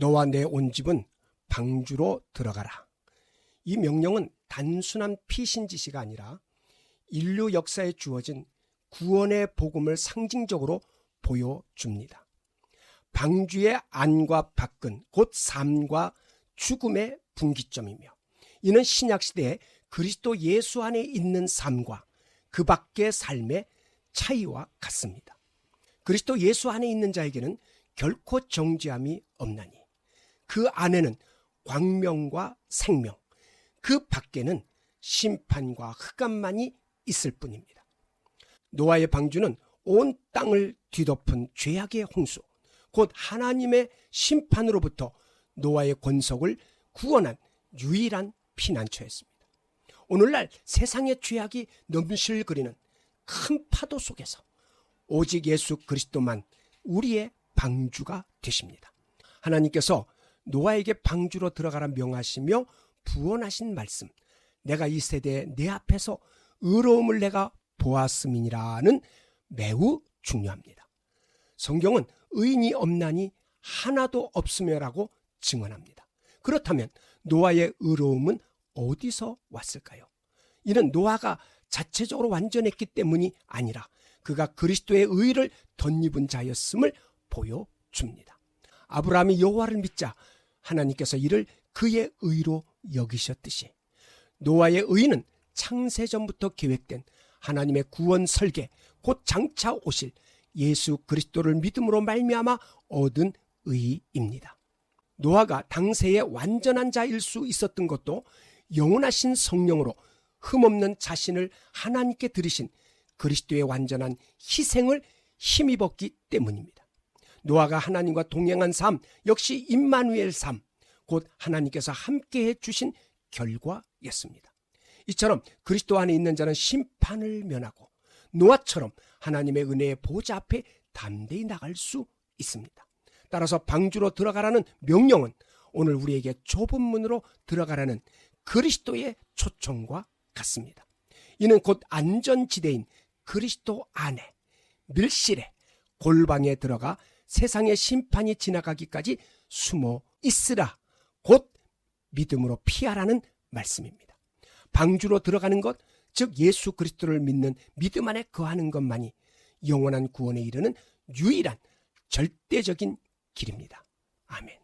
너와 내 온 집은 방주로 들어가라. 이 명령은 단순한 피신 지시가 아니라 인류 역사에 주어진 구원의 복음을 상징적으로 보여줍니다. 방주의 안과 밖은 곧 삶과 죽음의 분기점이며 이는 신약 시대에 그리스도 예수 안에 있는 삶과 그 밖의 삶의 차이와 같습니다. 그리스도 예수 안에 있는 자에게는 결코 정죄함이 없나니 그 안에는 광명과 생명, 그 밖에는 심판과 흑암만이 있을 뿐입니다. 노아의 방주는 온 땅을 뒤덮은 죄악의 홍수, 곧 하나님의 심판으로부터 노아의 권속을 구원한 유일한 피난처였습니다. 오늘날 세상의 죄악이 넘실거리는 큰 파도 속에서 오직 예수 그리스도만 우리의 방주가 되십니다. 하나님께서 노아에게 방주로 들어가라 명하시며 부원하신 말씀, 내가 이 세대에 내 앞에서 의로움을 내가 보았음이니라는 매우 중요합니다. 성경은 의인이 없나니 하나도 없으며라고 증언합니다. 그렇다면 노아의 의로움은 어디서 왔을까요? 이는 노아가 자체적으로 완전했기 때문이 아니라 그가 그리스도의 의를 덧입은 자였음을 보여줍니다. 아브라함이 여호와를 믿자 하나님께서 이를 그의 의로 여기셨듯이 노아의 의는 창세전부터 계획된 하나님의 구원 설계 곧 장차 오실 예수 그리스도를 믿음으로 말미암아 얻은 의입니다. 노아가 당세의 완전한 자일 수 있었던 것도 영원하신 성령으로 흠없는 자신을 하나님께 드리신 그리스도의 완전한 희생을 힘입었기 때문입니다. 노아가 하나님과 동행한 삶 역시 임마누엘 삶, 곧 하나님께서 함께해 주신 결과였습니다. 이처럼 그리스도 안에 있는 자는 심판을 면하고 노아처럼 하나님의 은혜의 보좌 앞에 담대히 나갈 수 있습니다. 따라서 방주로 들어가라는 명령은 오늘 우리에게 좁은 문으로 들어가라는 그리스도의 초청과 같습니다. 이는 곧 안전지대인 그리스도 안에 밀실에 골방에 들어가 세상의 심판이 지나가기까지 숨어 있으라 곧 믿음으로 피하라는 말씀입니다. 방주로 들어가는 것, 즉 예수 그리스도를 믿는 믿음 안에 거하는 것만이 영원한 구원에 이르는 유일한 절대적인 길입니다. 아멘.